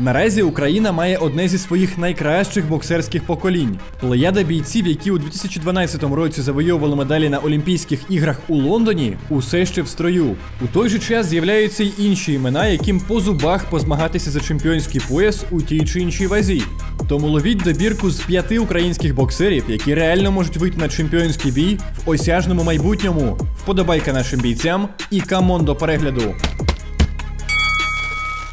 Наразі Україна має одне зі своїх найкращих боксерських поколінь. Плеяда бійців, які у 2012 році завойовували медалі на Олімпійських іграх у Лондоні, усе ще в строю. У той же час з'являються й інші імена, яким по зубах позмагатися за чемпіонський пояс у тій чи іншій вазі. Тому ловіть добірку з п'яти українських боксерів, які реально можуть вийти на чемпіонський бій в осяжному майбутньому. Вподобайка нашим бійцям і камон до перегляду.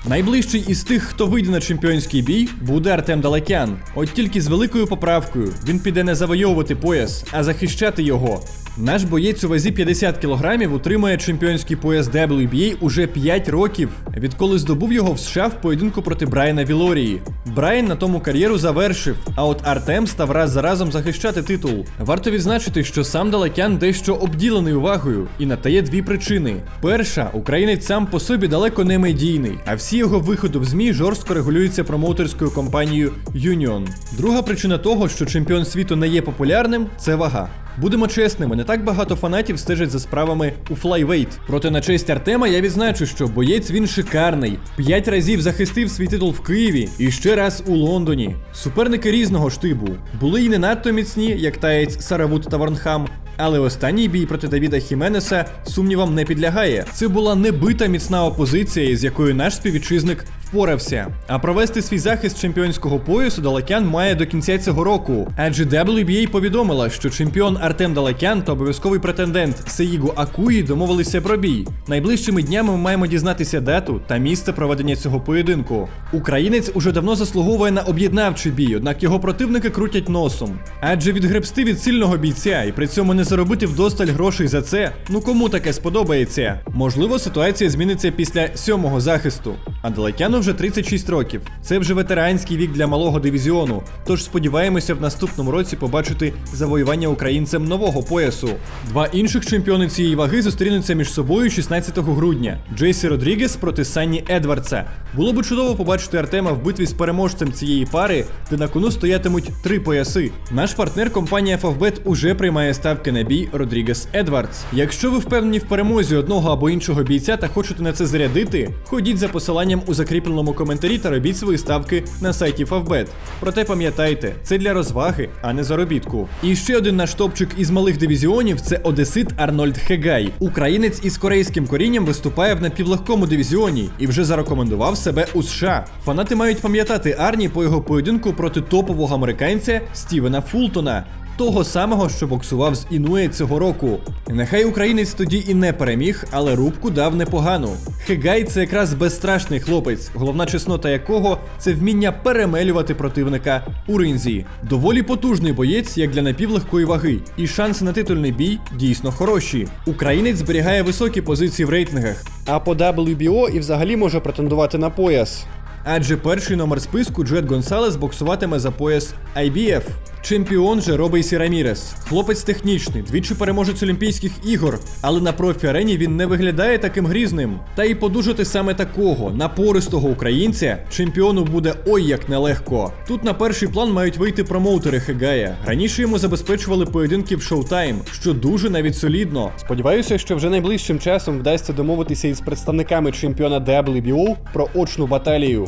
Найближчий із тих, хто вийде на чемпіонський бій, буде Артем Далекян. От тільки з великою поправкою він піде не завойовувати пояс, а захищати його. Наш боєць у вазі 50 кг утримує чемпіонський пояс WBA уже 5 років, відколи здобув його в США в поєдинку проти Брайана Вілорії. Брайан на тому кар'єру завершив, а от Артем став раз за разом захищати титул. Варто відзначити, що сам Далекян дещо обділений увагою, і на те є дві причини: перша, українець сам по собі далеко не медійний, а всі його виходи в ЗМІ жорстко регулюються промоутерською компанією Union. Друга причина того, що чемпіон світу не є популярним, це вага. Будемо чесними, не так багато фанатів стежать за справами у флайвейт. Проте на честь Артема я відзначу, що боєць він шикарний. П'ять разів захистив свій титул в Києві і ще раз у Лондоні. Суперники різного штибу були й не надто міцні, як таєць Саравут та Варнхам. Але останній бій проти Давіда Хіменеса сумнівам не підлягає. Це була небита міцна опозиція, з якою наш співвітчизник впорався. А провести свій захист чемпіонського поясу Далекян має до кінця цього року. Адже WBA повідомила, що чемпіон Артем Далекян та обов'язковий претендент Сеїгу Акуї домовилися про бій. Найближчими днями ми маємо дізнатися дату та місце проведення цього поєдинку. Українець уже давно заслуговує на об'єднавчий бій, однак його противники крутять носом. Адже відгребсти від сильного бійця і при цьому не заробити вдосталь грошей за це, ну кому таке сподобається? Можливо, ситуація зміниться після сьомого захисту. А Далекяну вже 36 років. Це вже ветеранський вік для малого дивізіону. Тож сподіваємося в наступному році побачити завоювання українцем нового поясу. Два інших чемпіони цієї ваги зустрінуться між собою 16 грудня. Джейсі Родрігес проти Санні Едвардса. Було би чудово побачити Артема в битві з переможцем цієї пари, де на кону стоятимуть три пояси. Наш партнер компанія Favbet уже приймає ставки на бій Родрігес Едвардс. Якщо ви впевнені в перемозі одного або іншого бійця та хочете на це зарядити, ходіть за посиланням у закріпленому коментарі та робіть свої ставки на сайті Favbet. Проте пам'ятайте, це для розваги, а не заробітку. І ще один наш топчик із малих дивізіонів це Одесит Арнольд Хегай. Українець із корейським корінням виступає в напівлегкому дивізіоні і вже зарекомендував себе у США. Фанати мають пам'ятати Арні по його поєдинку проти топового американця Стівена Фултона. Того самого, що боксував з Інує цього року. Нехай українець тоді і не переміг, але рубку дав непогану. Хегай це якраз безстрашний хлопець, головна чеснота якого це вміння перемелювати противника у ринзі. Доволі потужний боєць, як для напівлегкої ваги, і шанси на титульний бій дійсно хороші. Українець зберігає високі позиції в рейтингах, а по WBO і взагалі може претендувати на пояс. Адже перший номер списку Джет Гонсалес боксуватиме за пояс IBF. Чемпіон же Робейсі Рамірес. Хлопець технічний, двічі переможець Олімпійських ігор, але на профі арені він не виглядає таким грізним. Та й подужати саме такого напористого українця чемпіону буде ой як нелегко. Тут на перший план мають вийти промоутери Хегая. Раніше йому забезпечували поєдинки в шоутайм, що дуже навіть солідно. Сподіваюся, що вже найближчим часом вдасться домовитися із представниками чемпіона WBO про очну баталію.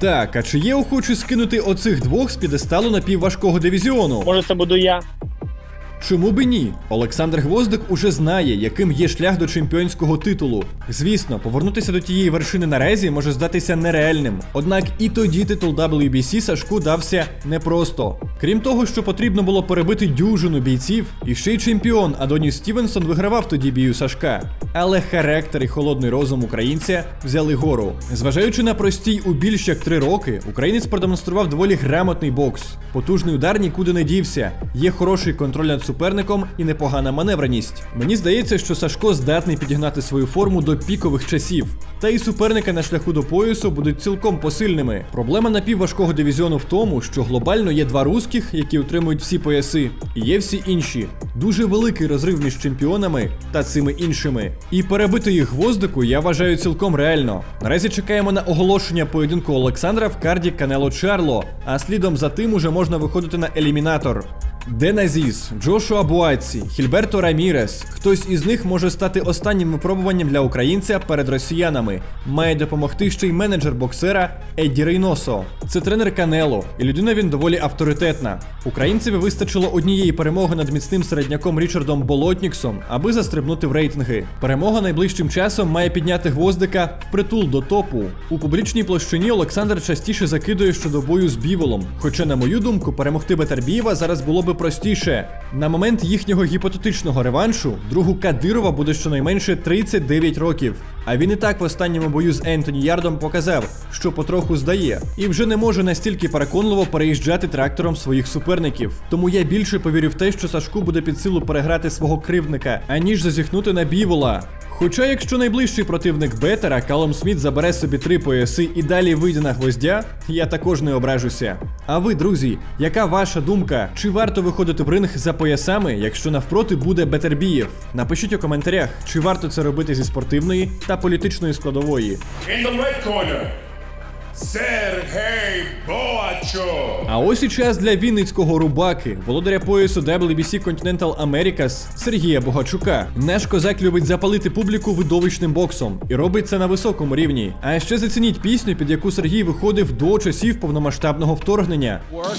Так, а чи є охочі скинути оцих двох з підесталу напівважкого дивізіону? Може, це буду я. Чому би ні? Олександр Гвоздик уже знає, яким є шлях до чемпіонського титулу. Звісно, повернутися до тієї вершини наразі може здатися нереальним. Однак і тоді титул WBC Сашку дався непросто. Крім того, що потрібно було перебити дюжину бійців, і ще й чемпіон Адоніс Стівенсон вигравав тоді бію Сашка. Але характер і холодний розум українця взяли гору. Зважаючи на простій у більш як три роки, українець продемонстрував доволі грамотний бокс. Потужний удар нікуди не дівся. Є хороший контроль над суперником і непогана маневреність. Мені здається, що Сашко здатний підігнати свою форму до пікових часів. Та і суперники на шляху до поясу будуть цілком посильними. Проблема напівважкого дивізіону в тому, що глобально є два русських, які отримують всі пояси, і є всі інші. Дуже великий розрив між чемпіонами та цими іншими. І перебити їх гвоздику я вважаю цілком реально. Наразі чекаємо на оголошення поєдинку Олександра в карді Канело Чарло, а слідом за тим уже можна виходити на елімінатор. Ден Азіз, Джошуа Буаці, Хільберто Рамірес. Хтось із них може стати останнім випробуванням для українця перед росіянами. Має допомогти ще й менеджер боксера Едді Рейносо. Це тренер Канело, і людина він доволі авторитетна. Українцеві вистачило однієї перемоги над міцним середняком Річардом Болотніксом, аби застрибнути в рейтинги. Перемога найближчим часом має підняти гвоздика впритул до топу. У публічній площині Олександр частіше закидує щодо бою з Біволом. Хоча, на мою думку, перемогти Бетербієва зараз було би простіше. На момент їхнього гіпотетичного реваншу другу Кадирова буде щонайменше 39 років. А він і так в останньому бою з Ентоні Ярдом показав, що потроху здає, і вже не може настільки переконливо переїжджати трактором своїх суперників. Тому я більше повірю в те, що Сашку буде під силу переграти свого кривдника, аніж зазіхнути на бівола. Хоча, якщо найближчий противник Бетера, Калом Сміт забере собі три пояси і далі вийде на гвоздя, я також не ображуся. А ви, друзі, яка ваша думка? Чи варто виходити в ринг за поясами, якщо навпроти буде Бетербієв? Напишіть у коментарях, чи варто це робити зі спортивної та політичної складової. In the red corner, Sergey Boacho. А ось і час для вінницького рубаки, володаря поясу WBC Continental Americas Сергія Богачука. Наш козак любить запалити публіку видовищним боксом і робить це на високому рівні. А ще зацініть пісню, під яку Сергій виходив до часів повномасштабного вторгнення. work,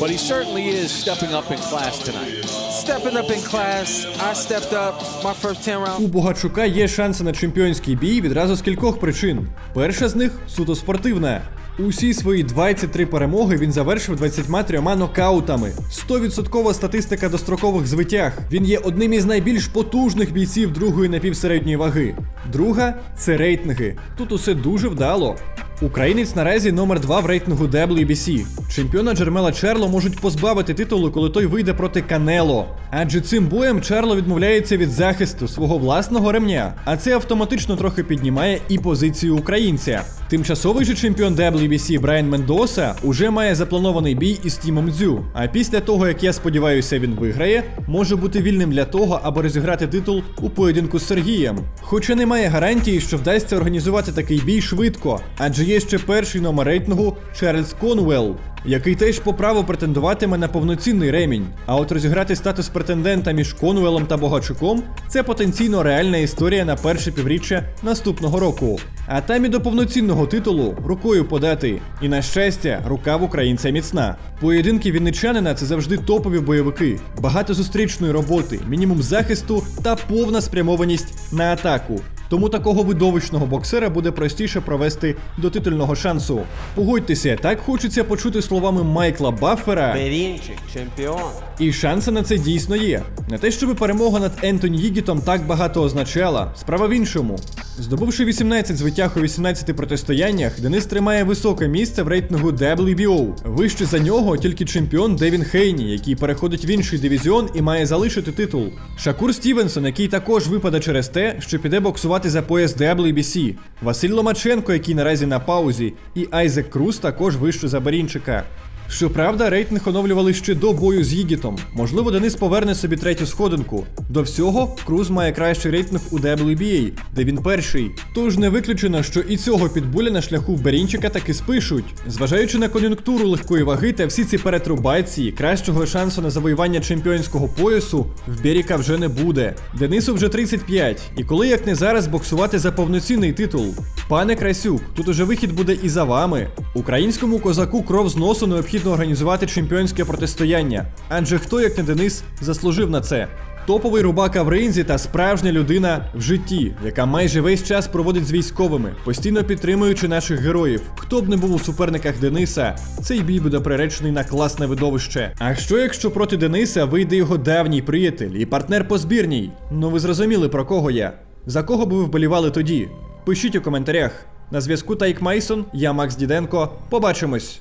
but he certainly is stepping up in class tonight. Stepping up in class. I stepped up my first 10 rounds. У Богачука є шанси на чемпіонський бій відразу з кількох причин. Перша з них суто спортивна. Усі свої 23 перемоги він завершив 23 нокаутами. 100% статистика дострокових звитяг. Він є одним із найбільш потужних бійців другої напівсередньої ваги. Друга це рейтинги. Тут усе дуже вдало. Українець наразі номер 2 в рейтингу WBC. Чемпіона Джермела Черло можуть позбавити титулу, коли той вийде проти Канело. Адже цим боєм Черло відмовляється від захисту свого власного ремня, а це автоматично трохи піднімає і позицію українця. Тимчасовий же чемпіон WBC Брайан Мендоса уже має запланований бій із Тімом Дзю. А після того, як я сподіваюся, він виграє, може бути вільним для того, аби розіграти титул у поєдинку з Сергієм. Хоча немає гарантії, що вдасться організувати такий бій швидко, адже є ще перший номер рейтингу Чарльз Конвелл, який теж по праву претендуватиме на повноцінний ремінь. А от розіграти статус претендента між Конвелом та Богачуком це потенційно реальна історія на перше півріччя наступного року. А там і до повноцінного титулу рукою подати. І на щастя, рука в українця міцна. Поєдинки вінничанина це завжди топові бойовики, багато зустрічної роботи, мінімум захисту та повна спрямованість на атаку. Тому такого видовищного боксера буде простіше провести до титульного шансу. Погодьтеся, так хочеться почути словами Майкла Баффера. Берінчик, чемпіон. І шанси на це дійсно є. Не те, щоб перемога над Ентоні Їгітом так багато означала. Справа в іншому. Здобувши 18 звитяг у 18 протистояннях, Денис тримає високе місце в рейтингу WBO. Вище за нього тільки чемпіон Девін Хейні, який переходить в інший дивізіон і має залишити титул. Шакур Стівенсон, який також випаде через те, що піде боксувати за пояс WBC. Василь Ломаченко, який наразі на паузі, і Айзек Круз також вище за Барінчика. Щоправда, рейтинг оновлювали ще до бою з Їгітом. Можливо, Денис поверне собі третю сходинку. До всього, Круз має кращий рейтинг у WBA, де він перший. Тож не виключено, що і цього підбуля на шляху в Берінчика таки спишуть. Зважаючи на кон'юнктуру легкої ваги та всі ці перетрубації, кращого шансу на завоювання чемпіонського поясу в Беріка вже не буде. Денису вже 35, і коли як не зараз боксувати за повноцінний титул. Пане Красюк, тут уже вихід буде і за вами. Українському козаку кров з носу необхідно організувати чемпіонське протистояння. Адже хто, як не Денис, заслужив на це. Топовий рубака в ринзі та справжня людина в житті, яка майже весь час проводить з військовими, постійно підтримуючи наших героїв. Хто б не був у суперниках Дениса, цей бій буде приречений на класне видовище. А що якщо проти Дениса вийде його давній приятель і партнер по збірній? Ну ви зрозуміли про кого я? За кого би ви вболівали тоді? Пишіть у коментарях. На зв'язку Тайк Майсон, я Макс Діденко. Побачимось.